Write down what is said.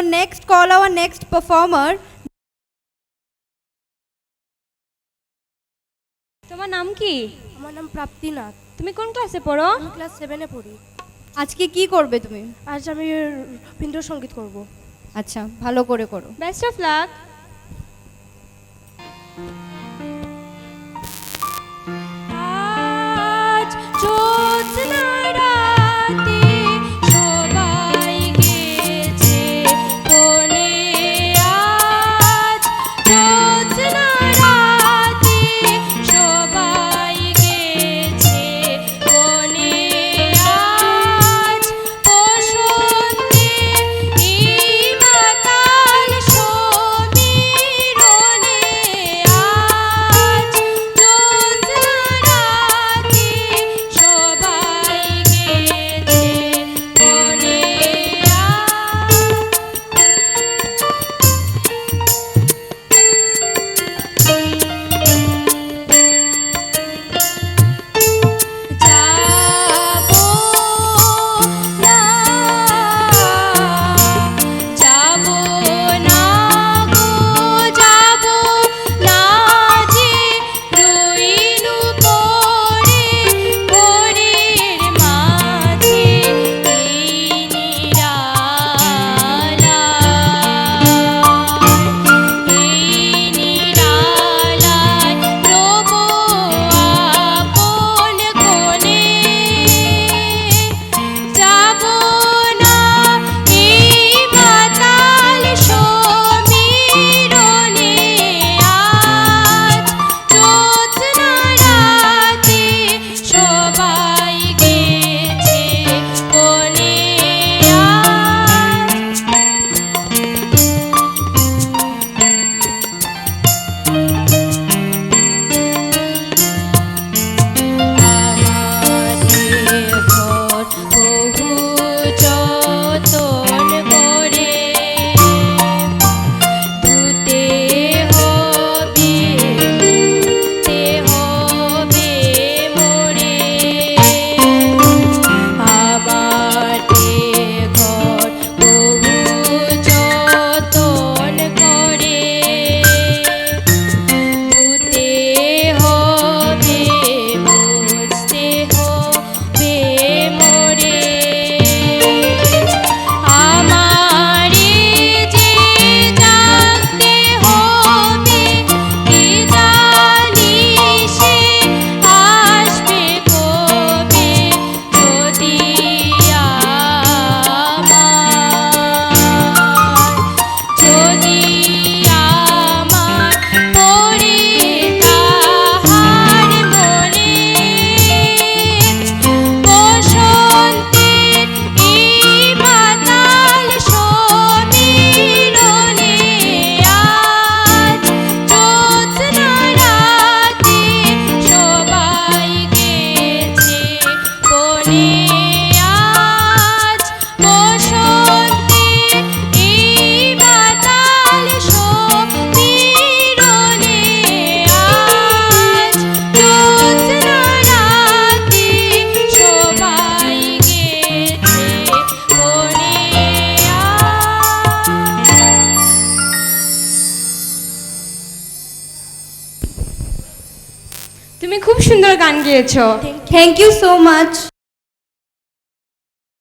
So next call our next performer. তোমার নাম কি? আমার নাম প্রাপ্তিনাথ। তুমি কোন ক্লাসে পড়ো? আমি ক্লাস সেভেনে পড়ি। আজকে কি করবে তুমি? আজ আমি রবীন্দ্রসঙ্গীত করব। আচ্ছা ভালো করে করো। বেস্ট অফ লাক তুমি খুব সুন্দর গান গেয়েছো। Thank you so much